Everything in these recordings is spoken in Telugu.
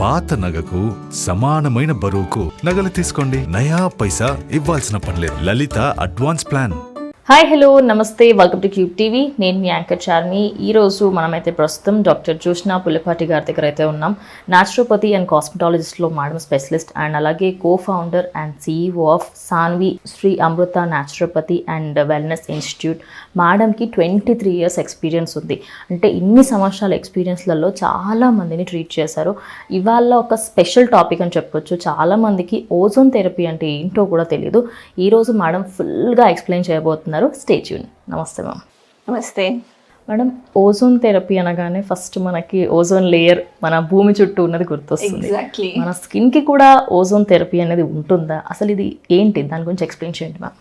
పాత నగకు సమానమైన బరువుకు నగలు తీసుకోండి. నయా పైసా ఇవ్వాల్సిన పనిలేదు Lalitha advance plan. Hi hello నమస్తే వెల్కమ్ టు క్యూబ్ టీవీ నేను మీ యాంకర్ చార్మి. ఈ రోజు మనమైతే ప్రస్తుతం డాక్టర్ జోష్నా పుల్లపాటి గారి దగ్గర అయితే ఉన్నాం. నాచురోపతి అండ్ కాస్మెటాలజిస్ట్లో మేడం స్పెషలిస్ట్ అండ్ అలాగే co founder and CEO of Sanvi Sri Amrutha naturopathy and wellness institute మేడంకి ట్వంటీ త్రీ ఇయర్స్ ఎక్స్పీరియన్స్ ఉంది. అంటే ఇన్ని సంవత్సరాల ఎక్స్పీరియన్స్లలో చాలా మందిని ట్రీట్ చేశారు. ఇవాళ ఒక స్పెషల్ టాపిక్ అని చెప్పొచ్చు. చాలా మందికి ఓజోన్ థెరపీ అంటే ఏంటో కూడా తెలియదు ఈ రోజు మేడం ఫుల్గా ఎక్స్ప్లెయిన్ చేయబోతున్నారు. స్టే ట్యూన్ నమస్తే మ్యామ్ నమస్తే. మేడం ఓజోన్ థెరపీ అనగానే ఫస్ట్ మనకి ఓజోన్ లేయర్ మన భూమి చుట్టూ ఉన్నది గుర్తొస్తుంది. మన స్కిన్కి కూడా ఓజోన్ థెరపీ అనేది ఉంటుందా? అసలు ఇది ఏంటి? దాని గురించి ఎక్స్ప్లెయిన్ చేయండి మ్యామ్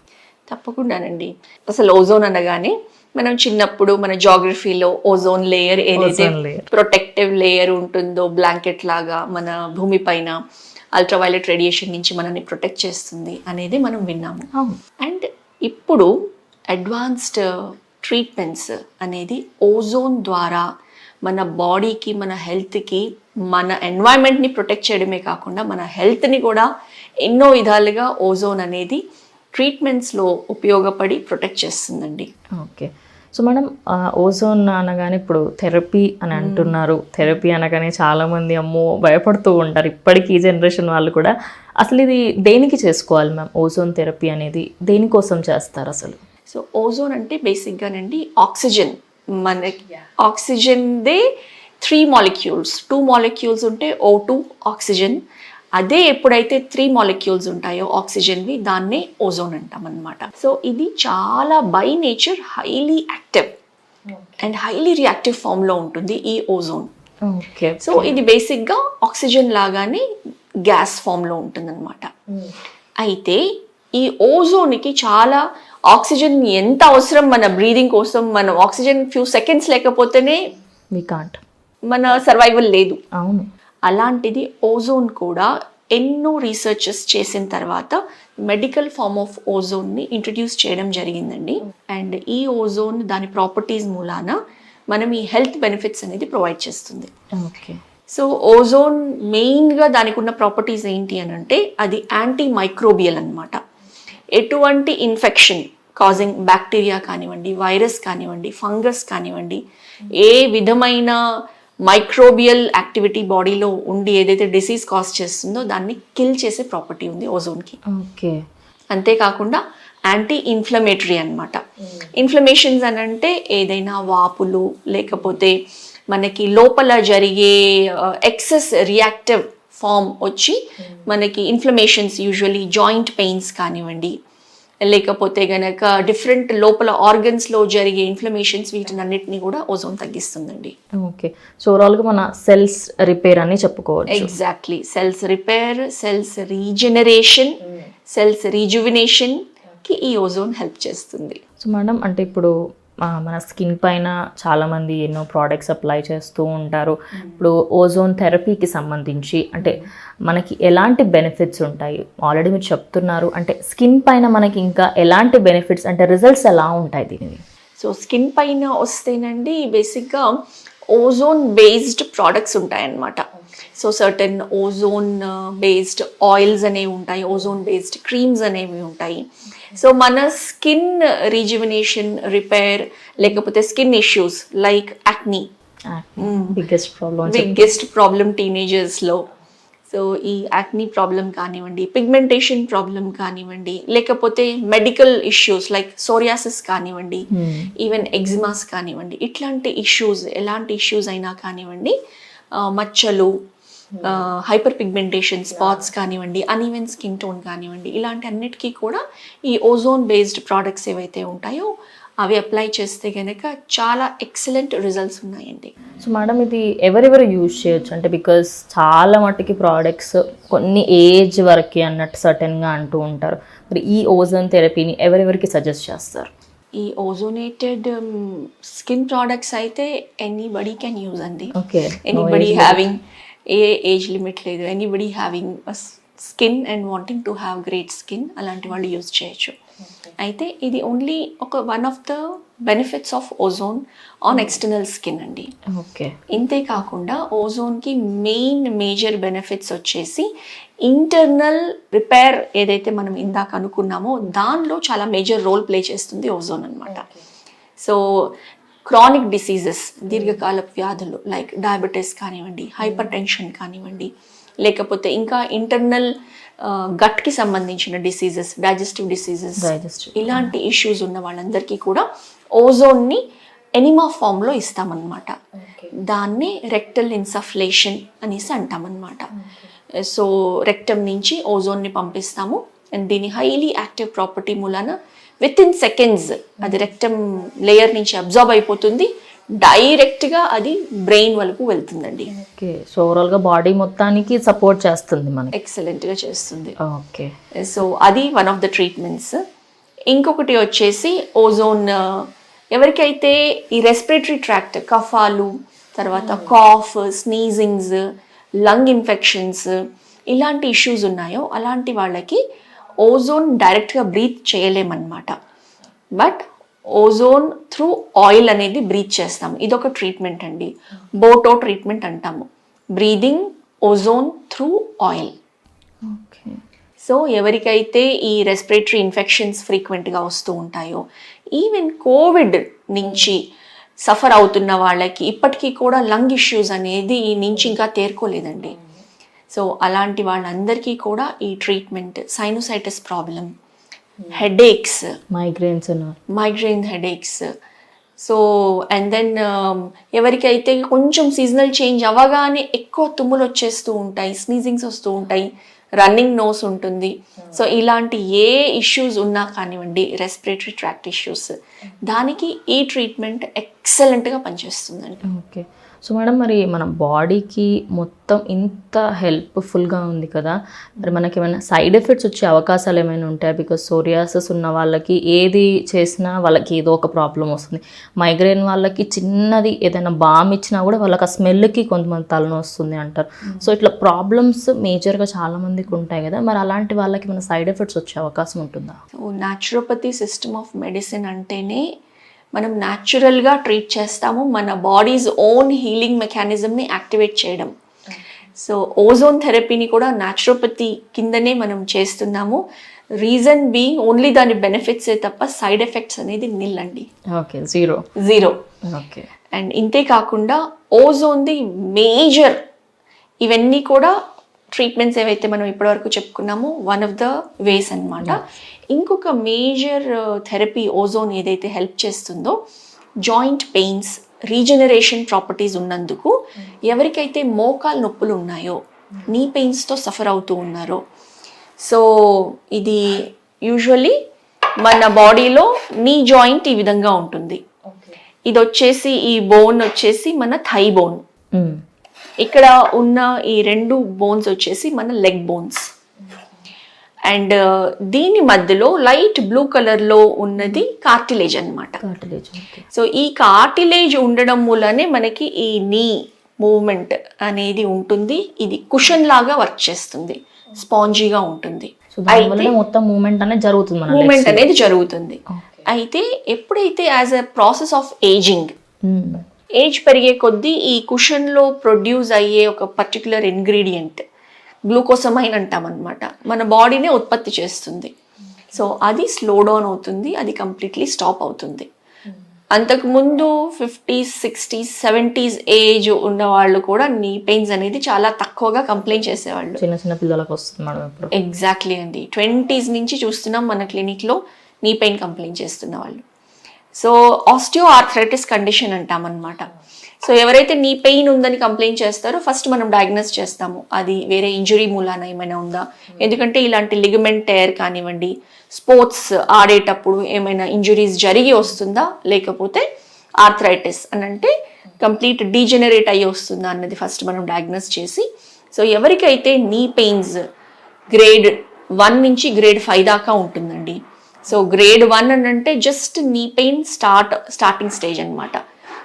తప్పకుండానండి. అసలు ఓజోన్ అనగానే మనం చిన్నప్పుడు మన జాగ్రఫీలో ఓజోన్ లేయర్ ఏదైతే. ప్రొటెక్టివ్ లేయర్ ఉంటుందో బ్లాంకెట్ లాగా మన భూమి పైన అల్ట్రావైలెట్ రేడియేషన్ నుంచి మనల్ని ప్రొటెక్ట్ చేస్తుంది అనేది మనం విన్నాము. అండ్ ఇప్పుడు అడ్వాన్స్డ్ ట్రీట్మెంట్స్ అనేది ఓజోన్ ద్వారా మన బాడీకి మన హెల్త్కి మన ఎన్వైరన్మెంట్ని ప్రొటెక్ట్ చేయడమే కాకుండా మన హెల్త్ని కూడా ఎన్నో విధాలుగా ఓజోన్ అనేది ట్రీట్మెంట్స్లో ఉపయోగపడి ప్రొటెక్ట్ చేస్తుందండి. ఓకే. సో మేడం ఓజోన్ అనగానే ఇప్పుడు థెరపీ అని అంటున్నారు. థెరపీ అనగానే చాలా మంది అమ్మో భయపడుతూ ఉంటారు. ఇప్పటికీ ఈ జనరేషన్ వాళ్ళు కూడా అసలు ఇది దేనికి చేసుకోవాలి మ్యామ్? ఓజోన్ థెరపీ అనేది దేనికోసం చేస్తారు అసలు? సో ఓజోన్ అంటే బేసిక్గానండి ఆక్సిజన్ మనకి ఆక్సిజన్దే త్రీ మాలిక్యూల్స్ టూ మాలిక్యూల్స్ ఉంటే ఓ టూ ఆక్సిజన్ అదే ఎప్పుడైతే త్రీ మాలిక్యూల్స్ ఉంటాయో ఆక్సిజన్వి దాన్నే ఓజోన్ అంటాం అనమాట సో ఇది చాలా by nature highly active and highly reactive ఫామ్లో ఉంటుంది ఈ ఓజోన్ ఓకే సో ఇది బేసిక్గా ఆక్సిజన్ లాగానే గ్యాస్ ఫామ్లో ఉంటుందన్నమాట. అయితే ఈ ఓజోన్కి చాలా ఆక్సిజన్ ఎంత అవసరం మన బ్రీదింగ్ కోసం? మనం ఆక్సిజన్ ఫ్యూ సెకండ్స్ లేకపోతేనే మీ కాంట్ మన సర్వైవల్ లేదు. అవును. అలాంటిది ఓజోన్ కూడా ఎన్నో రీసెర్చెస్ చేసిన తర్వాత మెడికల్ ఫార్మ్ ఆఫ్ ఓజోన్ని ఇంట్రడ్యూస్ చేయడం జరిగిందండి. అండ్ ఈ ఓజోన్ దాని ప్రాపర్టీస్ మూలాన మనం ఈ హెల్త్ బెనిఫిట్స్ అనేది ప్రొవైడ్ చేస్తుంది. ఓకే. సో ఓజోన్ మెయిన్గా దానికి ఉన్న ప్రాపర్టీస్ ఏంటి అని అంటే అది యాంటీ మైక్రోబియల్ అనమాట ఎటువంటి ఇన్ఫెక్షన్ కాజింగ్ బ్యాక్టీరియా కానివ్వండి వైరస్ కానివ్వండి ఫంగస్ కానివ్వండి ఏ విధమైన మైక్రోబియల్ యాక్టివిటీ బాడీలో ఉండి ఏదైతే డిసీజ్ కాజ్ చేస్తుందో దాన్ని కిల్ చేసే ప్రాపర్టీ ఉంది ఓజోన్కి ఓకే. అంతేకాకుండా యాంటీ ఇన్ఫ్లమేటరీ అనమాట ఇన్ఫ్లమేషన్స్ అని అంటే ఏదైనా వాపులు లేకపోతే మనకి లోపల జరిగే ఎక్సెస్ రియాక్టివ్ ఫామ్ వచ్చి మనకి ఇన్ఫ్లమేషన్స్ యూజువలీ జాయింట్ పెయిన్స్ కానివ్వండి లేకపోతే గనక డిఫరెంట్ లోపల ఆర్గన్స్లో జరిగే ఇన్ఫ్లమేషన్స్ వీటినన్నిటిని కూడా ఓజోన్ తగ్గిస్తుందండి. ఓకే సో ఓవరాల్గా మన సెల్స్ రిపేర్ అని చెప్పుకోవచ్చు. Exactly cells repair cells regeneration cells రీజువినేషన్కి ఈ ఓజోన్ హెల్ప్ చేస్తుంది. సో మేడం అంటే ఇప్పుడు మన స్కిన్ పైన చాలామంది ఎన్నో ప్రోడక్ట్స్ అప్లై చేస్తూ ఉంటారు. ఇప్పుడు ఓజోన్ థెరపీకి సంబంధించి అంటే మనకి ఎలాంటి బెనిఫిట్స్ ఉంటాయి? ఆల్రెడీ మీరు చెప్తున్నారు అంటే స్కిన్ పైన మనకి ఇంకా ఎలాంటి బెనిఫిట్స్ అంటే రిజల్ట్స్ ఎలా ఉంటాయి దీనివి? సో స్కిన్ పైన వస్తేనండి బేసిక్గా ఓజోన్ బేస్డ్ ప్రోడక్ట్స్ ఉంటాయన్నమాట. So certain ozone based oils అనేవి ఉంటాయి ఓజోన్ బేస్డ్ క్రీమ్స్ అనేవి ఉంటాయి. సో మన స్కిన్ రీజువినేషన్ రిపేర్ లేకపోతే skin issues like acne biggest problem biggest problem టీనేజర్స్లో so ఈ యాక్నీ ప్రాబ్లం కానివ్వండి పిగ్మెంటేషన్ ప్రాబ్లం కానివ్వండి లేకపోతే మెడికల్ ఇష్యూస్ లైక్ సోరియాసిస్ కానివ్వండి ఈవెన్ ఎగ్జిమాస్ కానివ్వండి ఇట్లాంటి ఇష్యూస్ ఎలాంటి ఇష్యూస్ అయినా కానివ్వండి మచ్చలు హైపర్ పిగ్మెంటేషన్ స్పాట్స్ కానివ్వండి అన్ఈవెన్ స్కిన్ టోన్ కానివ్వండి ఇలాంటి అన్నిటికీ కూడా ఈ ఓజోన్ బేస్డ్ ప్రోడక్ట్స్ ఏవైతే ఉంటాయో అవి అప్లై చేస్తే కనుక చాలా ఎక్సలెంట్ రిజల్ట్స్ ఉన్నాయండి. సో మేడం ఇది ఎవరెవరు యూజ్ చేయొచ్చు? అంటే బికాస్ చాలా మట్టుకి ప్రోడక్ట్స్ కొన్ని ఏజ్ వరకు అన్నట్టు సర్టెన్గా అంటూ ఉంటారు. మరి ఈ ఓజోన్ థెరపీని ఎవరెవరికి సజెస్ట్ చేస్తారు? ఈ ఓజోనేటెడ్ స్కిన్ ప్రోడక్ట్స్ అయితే ఎనీబడి కెన్ యూజ్ అండి. ఓకే ఎనీబడి హ్యావింగ్ ఏ ఏజ్ లిమిట్ లేదు. Anybody having skin and wanting to have great skin అలాంటి వాళ్ళు యూజ్ చేయొచ్చు. అయితే ఇది ఓన్లీ ఒక one of the benefits of ozone on external skin అండి. ఓకే ఇంతే కాకుండా ఓజోన్కి మెయిన్ మేజర్ బెనిఫిట్స్ వచ్చేసి ఇంటర్నల్ రిపేర్ ఏదైతే మనం ఇందాక అనుకున్నామో దానిలో చాలా మేజర్ రోల్ ప్లే చేస్తుంది ఓజోన్ అన్నమాట. సో క్రానిక్ డిసీజెస్ దీర్ఘకాల వ్యాధులు లైక్ డయాబెటీస్ కానివ్వండి హైపర్ టెన్షన్ కానివ్వండి లేకపోతే ఇంకా ఇంటర్నల్ గట్కి సంబంధించిన డిసీజెస్ డైజెస్టివ్ డిసీజెస్. ఇలాంటి ఇష్యూస్ ఉన్న వాళ్ళందరికీ కూడా ఓజోన్ని ఎనిమా ఫామ్లో ఇస్తామన్నమాట. దాన్ని రెక్టల్ ఇన్సఫ్లేషన్ అనేసి అంటామన్నమాట. సో రెక్టమ్ నుంచి ఓజోన్ని పంపిస్తాము. అండ్ దీని హైలీ యాక్టివ్ ప్రాపర్టీ మూలాన విత్ ఇన్ సెకండ్స్ అది రెక్టమ్ లేయర్ నుంచి అబ్జార్బ్ అయిపోతుంది. డైరెక్ట్గా అది బ్రెయిన్ వరకు వెళ్తుందండి. ఓకే సో ఓవరాల్గా బాడీ మొత్తానికి సపోర్ట్ చేస్తుంది మనకి. ఎక్సలెంట్గా చేస్తుంది. ఓకే సో అది వన్ ఆఫ్ ద ట్రీట్మెంట్స్ ఇంకొకటి వచ్చేసి ఓజోన్ ఎవరికైతే ఈ రెస్పిరేటరీ ట్రాక్ట్ కఫాలు తర్వాత కాఫ్ స్నీజింగ్స్ లంగ్ ఇన్ఫెక్షన్స్ ఇలాంటి ఇష్యూస్ ఉన్నాయో అలాంటి వాళ్ళకి ఓజోన్ డైరెక్ట్గా బ్రీత్ చేయలేమన్నమాట. బట్ ఓజోన్ త్రూ ఆయిల్ అనేది బ్రీత్ చేస్తాం. ఇదొక ట్రీట్మెంట్ అండి. బోటో ట్రీట్మెంట్ అంటాము. Breathing ozone through oil. Okay. So ఎవరికైతే ఈ రెస్పిరేటరీ ఇన్ఫెక్షన్స్ ఫ్రీక్వెంట్గా వస్తూ ఉంటాయో ఈవెన్ కోవిడ్ నుంచి సఫర్ అవుతున్న వాళ్ళకి ఇప్పటికీ కూడా లంగ్ ఇష్యూస్ అనేది ఈ నుంచి ఇంకా తేరుకోలేదండి. సో అలాంటి వాళ్ళందరికీ కూడా ఈ treatment sinusitis problem headaches migraines migraine headaches. So and then ఎవరికైతే కొంచెం సీజనల్ చేంజ్ అవ్వగానే ఎక్కువ తుమ్ములు వచ్చేస్తూ ఉంటాయి స్నీజింగ్స్ వస్తూ ఉంటాయి రన్నింగ్ నోస్ ఉంటుంది. సో ఇలాంటి ఏ ఇష్యూస్ ఉన్నా కానివ్వండి రెస్పిరేటరీ ట్రాక్ట్ ఇష్యూస్ దానికి ఈ ట్రీట్మెంట్ ఎక్సలెంట్గా పనిచేస్తుందండి. ఓకే సో మేడం మరి మన బాడీకి మొత్తం ఇంత హెల్ప్ఫుల్గా ఉంది కదా మరి మనకి ఏమైనా సైడ్ ఎఫెక్ట్స్ వచ్చే అవకాశాలు ఏమైనా ఉంటాయా? బికాస్ సోరియాసిస్ ఉన్న వాళ్ళకి ఏది చేసినా వాళ్ళకి ఏదో ఒక ప్రాబ్లం వస్తుంది. మైగ్రేన్ వాళ్ళకి చిన్నది ఏదైనా బామ్ ఇచ్చినా కూడా వాళ్ళకి ఆ స్మెల్కి కొంతమంది తలనొస్తుంది వస్తుంది అంటారు సో ఇట్లా ప్రాబ్లమ్స్ మేజర్గా చాలా మందికి ఉంటాయి కదా మరి అలాంటి వాళ్ళకి మన సైడ్ ఎఫెక్ట్స్ వచ్చే అవకాశం ఉంటుందా? So naturopathy system of medicine అంటేనే మనం న్యాచురల్గా ట్రీట్ చేస్తాము మన బాడీస్ ఓన్ హీలింగ్ మెకానిజంని యాక్టివేట్ చేయడం. సో ఓజోన్ థెరపీని కూడా న్యాచురోపతి కిందనే మనం చేస్తున్నాము. రీజన్ బీయింగ్ ఓన్లీ దాని బెనిఫిట్స్ తప్ప సైడ్ ఎఫెక్ట్స్ అనేది నిల్ అండి okay zero zero okay and ఇంతే కాకుండా ఓజోన్ది మేజర్ ఇవన్నీ కూడా ట్రీట్మెంట్స్ ఏవైతే మనం ఇప్పటివరకు చెప్పుకున్నామో వన్ ఆఫ్ ద వేస్ అన్నమాట. ఇంకొక మేజర్ థెరపీ ఓజోన్ ఏదైతే హెల్ప్ చేస్తుందో జాయింట్ పెయిన్స్ రీజనరేషన్ ప్రాపర్టీస్ ఉన్నందుకు ఎవరికైతే మోకాలు నొప్పులు ఉన్నాయో నీ పెయిన్స్తో సఫర్ అవుతూ ఉన్నారో సో ఇది యూజువల్లీ మన బాడీలో నీ జాయింట్ ఈ విధంగా ఉంటుంది. ఇది వచ్చేసి ఈ బోన్ వచ్చేసి మన థై బోన్ ఇక్కడ ఉన్న ఈ రెండు బోన్స్ వచ్చేసి మన లెగ్ బోన్స్ అండ్ దీని మధ్యలో లైట్ బ్లూ కలర్లో ఉన్నది కార్టిలేజ్ అన్నమాట. కార్టిలేజ్ సో ఈ కార్టిలేజ్ ఉండడం మూలనే మనకి ఈ నీ మూవ్మెంట్ అనేది ఉంటుంది. ఇది కుషన్ లాగా వర్క్ చేస్తుంది. స్పాంజీగా ఉంటుంది. మొత్తం మూమెంట్ అనేది జరుగుతుంది మూమెంట్ అనేది జరుగుతుంది. అయితే ఎప్పుడైతే as a process of ageing age పెరిగే కొద్దీ ఈ కుషన్లో ప్రొడ్యూస్ అయ్యే ఒక పర్టికులర్ ఇంగ్రీడియంట్ గ్లూకోసమైన్ అంటాం అనమాట మన బాడీనే ఉత్పత్తి చేస్తుంది. సో అది స్లో డౌన్ అవుతుంది అది కంప్లీట్లీ స్టాప్ అవుతుంది. అంతకుముందు ఫిఫ్టీస్ సిక్స్టీస్ సెవెంటీస్ ఏజ్ ఉన్న వాళ్ళు కూడా నీ పెయిన్స్ అనేది చాలా తక్కువగా కంప్లైంట్ చేసేవాళ్ళు. చిన్న చిన్న పిల్లలకు వస్తుంది మేడం ఇప్పుడు. ఎగ్జాక్ట్లీ అండి. ట్వంటీస్ నుంచి చూస్తున్నాం మన క్లినిక్లో నీ పెయిన్ కంప్లైంట్ చేస్తున్న వాళ్ళు. సో ఆస్టియో ఆర్థరైటిస్ కండిషన్ అంటామన్నమాట. సో ఎవరైతే నీ పెయిన్ ఉందని కంప్లైంట్ చేస్తారో ఫస్ట్ మనం డయాగ్నోస్ చేస్తాము. అది వేరే ఇంజురీ మూలాన ఏమైనా ఉందా? ఎందుకంటే ఇలాంటి లిగమెంట్ టైర్ కానివ్వండి స్పోర్ట్స్ ఆడేటప్పుడు ఏమైనా ఇంజురీస్ జరిగి వస్తుందా? లేకపోతే ఆర్థరైటిస్ అని అంటే కంప్లీట్ డీజెనరేట్ అయ్యి వస్తుందా అన్నది ఫస్ట్ మనం డయాగ్నోస్ చేసి సో ఎవరికైతే నీ పెయిన్స్ గ్రేడ్ వన్ నుంచి గ్రేడ్ ఫైవ్ దాకా ఉంటుందండి. సో గ్రేడ్ వన్ అని అంటే just knee pain start starting stage అన్నమాట.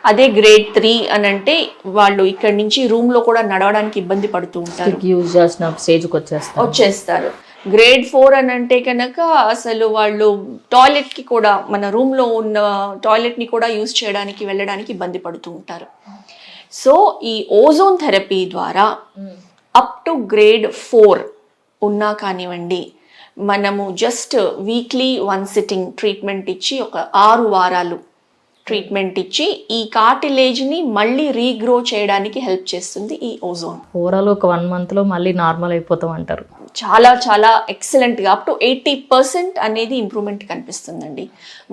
అదే గ్రేడ్ త్రీ అని అంటే వాళ్ళు ఇక్కడ నుంచి రూమ్లో కూడా నడవడానికి ఇబ్బంది పడుతూ ఉంటారు. యూజ్ చేసిన స్టేజ్కి వచ్చేస్తారు. గ్రేడ్ ఫోర్ అని అంటే కనుక అసలు వాళ్ళు టాయిలెట్కి కూడా మన రూమ్లో ఉన్న టాయిలెట్ని కూడా యూజ్ చేయడానికి వెళ్ళడానికి ఇబ్బంది పడుతూ ఉంటారు. సో ఈ ఓజోన్ థెరపీ ద్వారా అప్ టు గ్రేడ్ ఫోర్ ఉన్నా కానివ్వండి మనము just weekly one sitting treatment ఇచ్చి ఒక ఆరు వారాలు ట్రీట్మెంట్ ఇచ్చి ఈ కార్టిలేజ్ని మళ్ళీ రీగ్రో చేయడానికి హెల్ప్ చేస్తుంది ఈ ఓజోన్. ఓవరాల్ ఒక వన్ మంత్లో మళ్ళీ నార్మల్ అయిపోతాం అంటారు. చాలా చాలా ఎక్సలెంట్గా అప్ టు ఎయిటీ పర్సెంట్ అనేది ఇంప్రూవ్మెంట్ కనిపిస్తుందండి.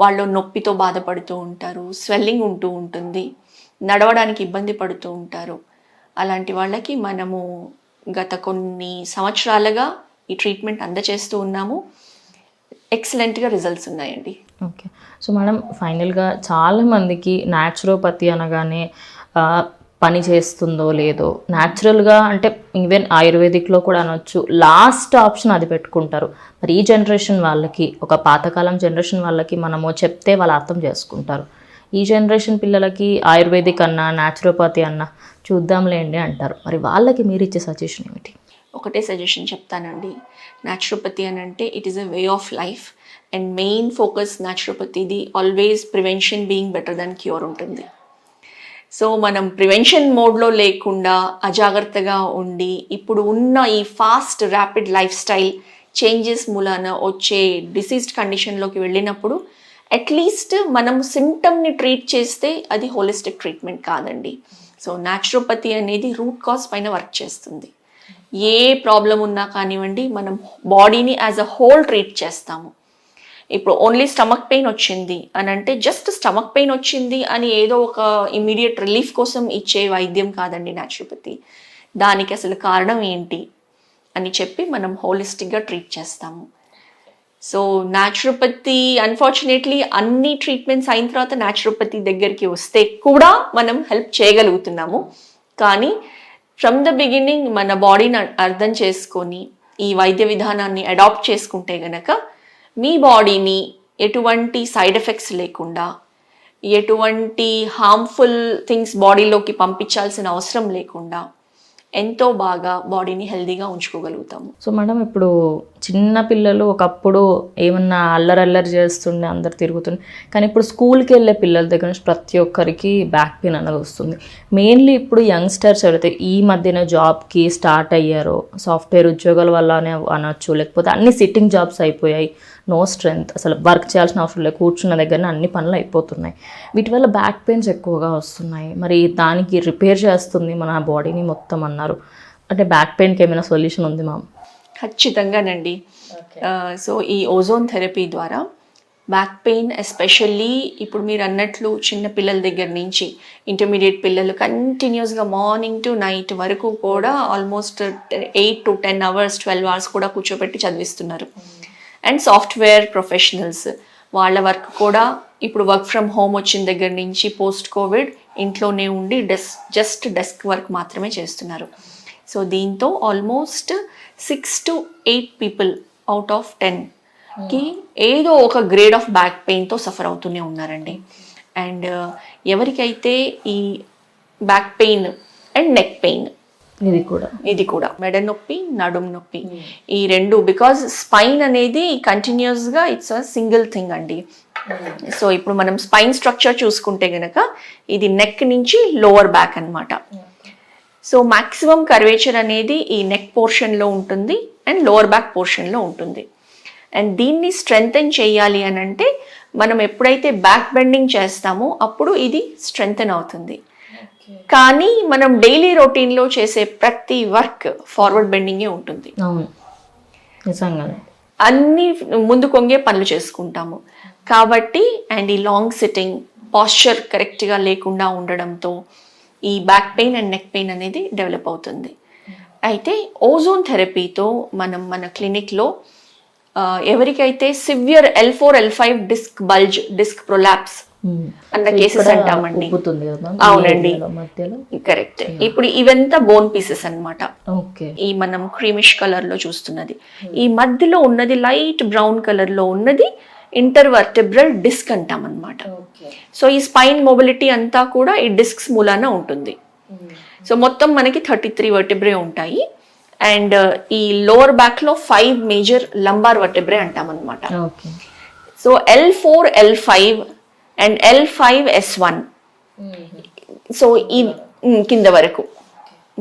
వాళ్ళు నొప్పితో బాధపడుతూ ఉంటారు స్వెల్లింగ్ ఉంటూ ఉంటుంది నడవడానికి ఇబ్బంది పడుతూ ఉంటారు. అలాంటి వాళ్ళకి మనము గత కొన్ని సంవత్సరాలుగా ఈ ట్రీట్మెంట్ అందచేస్తూ ఉన్నాము. ఎక్సలెంట్గా రిజల్ట్స్ ఉన్నాయండి. ఓకే. సో మేడం ఫైనల్గా చాలామందికి న్యాచురోపతి అనగానే పని చేస్తుందో లేదో న్యాచురల్గా అంటే ఈవెన్ ఆయుర్వేదిక్లో కూడా అనొచ్చు లాస్ట్ ఆప్షన్ అది పెట్టుకుంటారు. మరి ఈ జనరేషన్ వాళ్ళకి ఒక పాతకాలం జనరేషన్ వాళ్ళకి మనము చెప్తే వాళ్ళు అర్థం చేసుకుంటారు. ఈ జనరేషన్ పిల్లలకి ఆయుర్వేదిక్ అన్నా న్యాచురోపతి అన్నా చూద్దాంలేండి అంటారు. మరి వాళ్ళకి మీరు ఇచ్చే సజెషన్ ఏమిటి? ఒకటే సజెషన్ చెప్తానండి. న్యాచురోపతి అని అంటే it is a way of life and main focus న్యాచురోపతిది always prevention being better than cure ఉంటుంది. సో మనం ప్రివెన్షన్ మోడ్లో లేకుండా అజాగ్రత్తగా ఉండి ఇప్పుడు ఉన్న ఈ fast rapid life style changes మూలాన వచ్చే డిసీజ్డ్ కండిషన్లోకి వెళ్ళినప్పుడు అట్లీస్ట్ మనం సిమ్టమ్ని ట్రీట్ చేస్తే అది హోలిస్టిక్ ట్రీట్మెంట్ కాదండి. సో న్యాచురోపతి అనేది రూట్ కాజ్ పైన వర్క్ చేస్తుంది. ఏ ప్రాబ్లం ఉన్నా కానివ్వండి మనం బాడీని యాజ్ అ హోల్ ట్రీట్ చేస్తాము. ఇప్పుడు ఓన్లీ స్టమక్ పెయిన్ వచ్చింది అని అంటే జస్ట్ స్టమక్ పెయిన్ వచ్చింది అని ఏదో ఒక ఇమీడియట్ రిలీఫ్ కోసం ఇచ్చే వైద్యం కాదండి న్యాచురోపతి దానికి అసలు కారణం ఏంటి అని చెప్పి మనం హోలిస్టిక్గా ట్రీట్ చేస్తాము. సో న్యాచురోపతి అన్ఫార్చునేట్లీ అన్ని ట్రీట్మెంట్స్ అయిన తర్వాత న్యాచురోపతి దగ్గరికి వస్తే కూడా మనం హెల్ప్ చేయగలుగుతున్నాము. కానీ ఫ్రమ్ ద బిగినింగ్ మన బాడీని అర్థం చేసుకొని ఈ వైద్య విధానాన్ని అడాప్ట్ చేసుకుంటే గనక మీ బాడీని ఎటువంటి సైడ్ ఎఫెక్ట్స్ లేకుండా ఎటువంటి హార్మ్ఫుల్ థింగ్స్ బాడీలోకి పంపించాల్సిన అవసరం లేకుండా ఎంతో బాగా బాడీని హెల్దీగా ఉంచుకోగలుగుతాము. సో మేడం ఇప్పుడు చిన్న పిల్లలు ఒకప్పుడు ఏమన్నా అల్లరి అల్లరి చేస్తుండే అందరు తిరుగుతుండే. కానీ ఇప్పుడు స్కూల్కి వెళ్ళే పిల్లల దగ్గర నుంచి ప్రతి ఒక్కరికి బ్యాక్ పెయిన్ అనేది వస్తుంది. మెయిన్లీ ఇప్పుడు యంగ్స్టర్స్ ఎవరైతే ఈ మధ్యన జాబ్కి స్టార్ట్ అయ్యారో సాఫ్ట్వేర్ ఉద్యోగాల వల్లనే అనొచ్చు లేకపోతే అన్ని సిట్టింగ్ జాబ్స్ అయిపోయాయి. No strength. అసలు వర్క్ చేయాల్సిన అవసరం లేదు. కూర్చున్న దగ్గరనే అన్ని పనులు అయిపోతున్నాయి. వీటి వల్ల బ్యాక్ పెయిన్స్ ఎక్కువగా వస్తున్నాయి. మరి దానికి రిపేర్ చేస్తుంది మన బాడీని మొత్తం అన్నారు. అంటే బ్యాక్ పెయిన్కి ఏమైనా సొల్యూషన్ ఉంది మ్యామ్? ఖచ్చితంగానండి. సో ఈ ఓజోన్ థెరపీ ద్వారా బ్యాక్ పెయిన్ ఎస్పెషల్లీ ఇప్పుడు మీరు అన్నట్లు చిన్న పిల్లల దగ్గర నుంచి ఇంటర్మీడియట్ పిల్లలు కంటిన్యూస్గా మార్నింగ్ టు నైట్ వరకు కూడా almost eight to ten hours twelve hours కూడా కూర్చోబెట్టి చదివిస్తున్నారు. And software professionals. వాళ్ళ వర్క్ కూడా ఇప్పుడు వర్క్ ఫ్రమ్ హోమ్ వచ్చిన దగ్గర నుంచి పోస్ట్ కోవిడ్ ఇంట్లోనే ఉండి డెస్క్ జస్ట్ డెస్క్ వర్క్ మాత్రమే చేస్తున్నారు. సో దీంతో almost six to eight people out of టెన్కి ఏదో ఒక గ్రేడ్ ఆఫ్ బ్యాక్ పెయిన్తో సఫర్ అవుతూనే ఉన్నారండి. అండ్ ఎవరికైతే ఈ back pain and neck pain ఇది కూడా. ఇది కూడా. మెడ నొప్పి నడుం నొప్పి. ఈ రెండు బికాజ్ స్పైన్ అనేది కంటిన్యూస్గా ఇట్స్ అ సింగిల్ థింగ్ అండి. సో ఇప్పుడు మనం స్పైన్ స్ట్రక్చర్ చూసుకుంటే గనక ఇది నెక్ నుంచి లోవర్ బ్యాక్ అన్నమాట. సో మాక్సిమం కర్వేచర్ అనేది ఈ నెక్ పోర్షన్లో ఉంటుంది అండ్ లోవర్ బ్యాక్ పోర్షన్లో ఉంటుంది. అండ్ దీన్ని స్ట్రెంగ్తెన్ చేయాలి అని అంటే మనం ఎప్పుడైతే బ్యాక్ బెండింగ్ చేస్తామో అప్పుడు ఇది స్ట్రెంగ్తెన్ అవుతుంది. కానీ మనం డైలీ రొటీన్లో చేసే ప్రతి వర్క్ ఫార్వర్డ్ బెండింగే ఉంటుంది. నిజంగానే. అన్ని ముందు కొంగే పనులు చేసుకుంటాము. కాబట్టి అండ్ ఈ లాంగ్ సిట్టింగ్ పాస్చర్ కరెక్ట్గా లేకుండా ఉండడంతో ఈ back pain and neck pain అనేది డెవలప్ అవుతుంది. అయితే ఓజోన్ థెరపీతో మనం మన క్లినిక్లో ఎవరికైతే severe L four L five disc bulge disc prolapse అన్న కేసెస్ అంటామండి. అవునండి. కరెక్ట్ ఇప్పుడు ఇవంతా బోన్ పీసెస్ అన్నమాట. ఓకే ఈ మనం క్రీమిష్ కలర్లో చూస్తున్నది ఈ మధ్యలో ఉన్నది లైట్ బ్రౌన్ కలర్లో ఉన్నది ఇంటర్వర్టెబ్రల్ డిస్క్ అంటాం అనమాట సో ఈ స్పైన్ మొబిలిటీ అంతా కూడా ఈ డిస్క్స్ మూలాన ఉంటుంది. సో మొత్తం మనకి థర్టీ త్రీ వర్టెబ్రే ఉంటాయి అండ్ ఈ లోవర్ బ్యాక్లో ఫైవ్ మేజర్ లంబార్ వర్టెబ్రే అంటాం అనమాట okay so L four L five and L five S one. So ఈ కింద వరకు.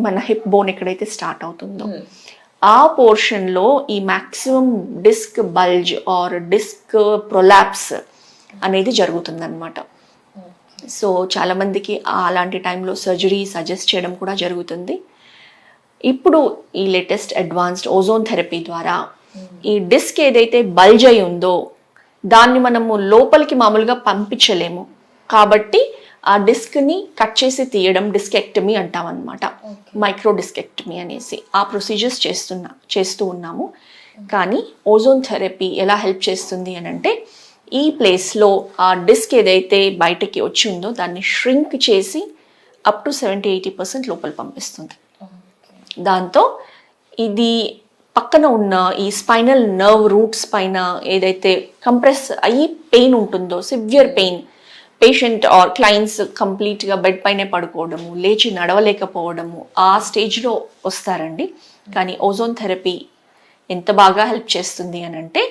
మన హిప్ బోన్ ఎక్కడైతే స్టార్ట్ అవుతుందో. ఆ పోర్షన్లో ఈ maximum disc bulge or disc prolapse అనేది జరుగుతుందన్నమాట. సో చాలా మందికి అలాంటి టైంలో సర్జరీ సజెస్ట్ చేయడం కూడా జరుగుతుంది. ఇప్పుడు ఈ లేటెస్ట్ అడ్వాన్స్డ్ ఓజోన్ థెరపీ ద్వారా ఈ డిస్క్ ఏదైతే బల్జ్ అయి ఉందో దాన్ని మనము లోపలికి మామూలుగా పంపించలేము. కాబట్టి ఆ డిస్క్ని కట్ చేసి తీయడం డిస్కెక్టమీ అంటాం అనమాట మైక్రో డిస్కెక్టమీ అనేసి ఆ ప్రొసీజర్స్ చేస్తున్నా చేస్తూ ఉన్నాము. కానీ ఓజోన్ థెరపీ ఎలా హెల్ప్ చేస్తుంది అని అంటే ఈ ప్లేస్లో ఆ డిస్క్ ఏదైతే బయటకి వచ్చి ఉందో దాన్ని ష్రింక్ చేసి up to seventy eighty percent లోపల పంపిస్తుంది. దాంతో ఇది పక్కన ఉన్న ఈ స్పైనల్ నర్వ్ రూట్స్ పైన ఏదైతే కంప్రెస్ అయ్యి పెయిన్ ఉంటుందో severe pain patient or clients కంప్లీట్గా బెడ్ పైనే పడుకోవడము లేచి నడవలేకపోవడము ఆ స్టేజ్లో వస్తారండి. కానీ ఓజోన్ థెరపీ ఎంత బాగా హెల్ప్ చేస్తుంది అని అంటే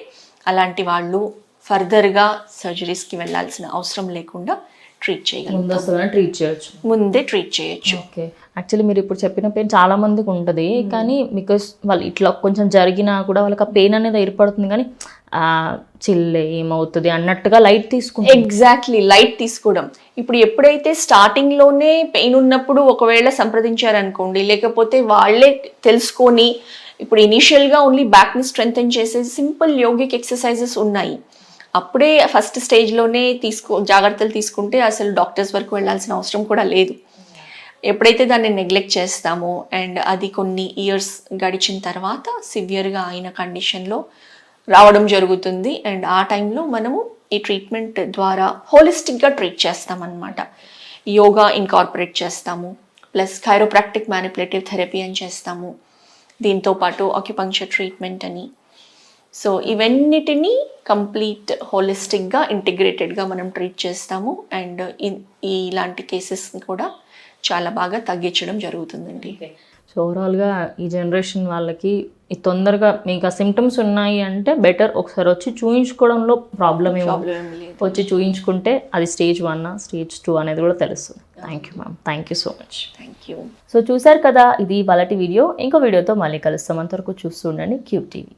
అలాంటి వాళ్ళు ఫర్దర్గా సర్జరీస్కి వెళ్ళాల్సిన అవసరం లేకుండా ట్రీట్ ముందస్తుగానే ట్రీట్ చేయొచ్చు. ముందే ట్రీట్ చేయొచ్చు. ఓకే. యాక్చువల్లీ మీరు ఇప్పుడు చెప్పిన పెయిన్ చాలా మందికి ఉంటుంది. కానీ బికాస్ వాళ్ళు ఇట్లా కొంచెం జరిగినా కూడా వాళ్ళకి ఆ పెయిన్ అనేది ఏర్పడుతుంది. కానీ చిల్లే ఏమవుతుంది అన్నట్టుగా లైట్ తీసుకుంటారు ఎగ్జాక్ట్లీ లైట్ తీసుకోవడం. ఇప్పుడు ఎప్పుడైతే స్టార్టింగ్లోనే పెయిన్ ఉన్నప్పుడు ఒకవేళ సంప్రదించారనుకోండి లేకపోతే వాళ్ళే తెలుసుకొని ఇప్పుడు ఇనీషియల్గా ఓన్లీ బ్యాక్ని స్ట్రెంగ్ చేసే సింపుల్ యోగిక్ ఎక్సర్సైజెస్ ఉన్నాయి. అప్పుడే ఫస్ట్ స్టేజ్లోనే తీసుకో జాగ్రత్తలు తీసుకుంటే అసలు డాక్టర్స్ వరకు వెళ్ళాల్సిన అవసరం కూడా లేదు. ఎప్పుడైతే దాన్ని నెగ్లెక్ట్ చేస్తామో అండ్ అది కొన్ని ఇయర్స్ గడిచిన తర్వాత సివియర్గా అయిన కండిషన్లో రావడం జరుగుతుంది. అండ్ ఆ టైంలో మనము ఈ ట్రీట్మెంట్ ద్వారా హోలిస్టిక్గా ట్రీట్ చేస్తామన్నమాట. యోగా ఇన్కార్పొరేట్ చేస్తాము. ప్లస్ కైరోప్రాక్టిక్ మ్యానిపులేటివ్ థెరపీ అని చేస్తాము. దీంతో పాటు ఆక్యుపంక్చర్ ట్రీట్మెంట్ అని. సో ఇవన్నిటినీ కంప్లీట్ హోలిస్టిక్గా ఇంటిగ్రేటెడ్గా మనం ట్రీట్ చేస్తాము. అండ్ ఇలాంటి కేసెస్ని కూడా చాలా బాగా తగ్గించడం జరుగుతుందండి. సో ఓవరాల్గా ఈ జనరేషన్ వాళ్ళకి ఈ తొందరగా మీకు ఆ సిమ్టమ్స్ ఉన్నాయి అంటే బెటర్ ఒకసారి వచ్చి చూయించుకోవడంలో ప్రాబ్లం ఏమో వచ్చి చూయించుకుంటే అది స్టేజ్ వన్ స్టేజ్ టూ అనేది కూడా తెలుస్తుంది. Thank you ma'am thank you so much thank you so చూసారు కదా ఇది వాళ్ళటి వీడియో ఇంకో వీడియోతో మళ్ళీ కలుస్తాం. అంతవరకు చూస్తూ ఉండండి క్యూబ్ టీవీ